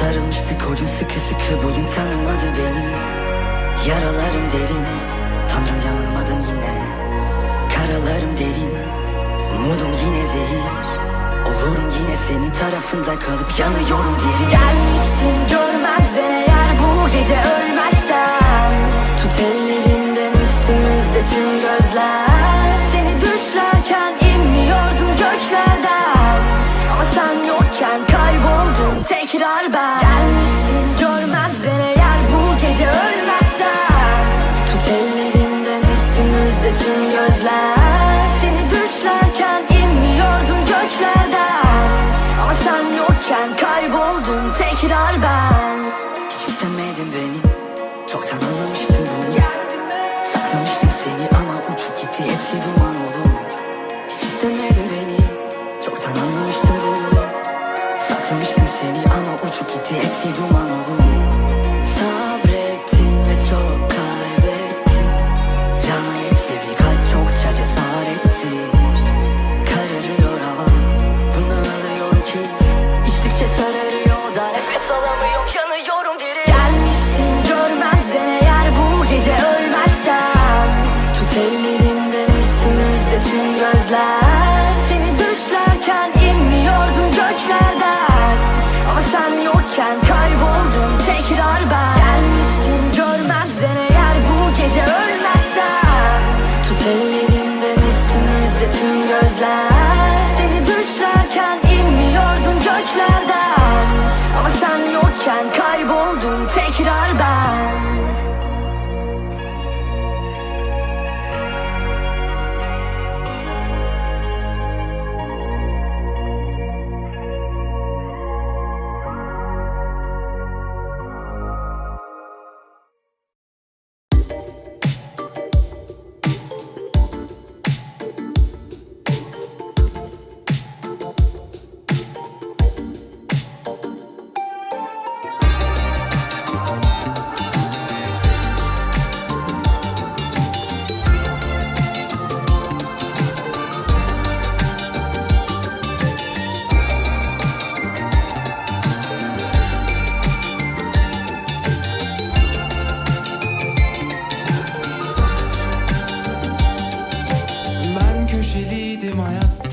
Sarılmıştık o gün sıkı sıkı bugün tanımadı beni. Yaralarım derin Tanrım yanılmadın yine. Karalarım derin Umudum yine zehir. Olurum yine senin tarafında kalıp yanıyorum derin. Gelmiştin görmezden eğer bu gece ölmezsem Tut ellerimden üstümüzde tüm gözler. Seni düşlerken inmiyordum göklerden Ama sen yokken tekrar ben. Gel tekrar ben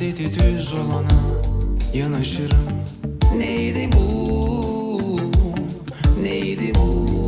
dedi düz olana yanaşırım. Neydi bu, neydi bu?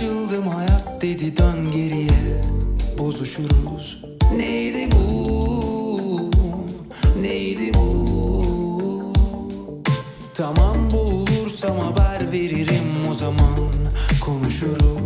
Açıldım hayat dedi dön geriye. Bozuşuruz. Neydi bu? Neydi bu? Tamam boğulursam haber veririm o zaman. Konuşuruz.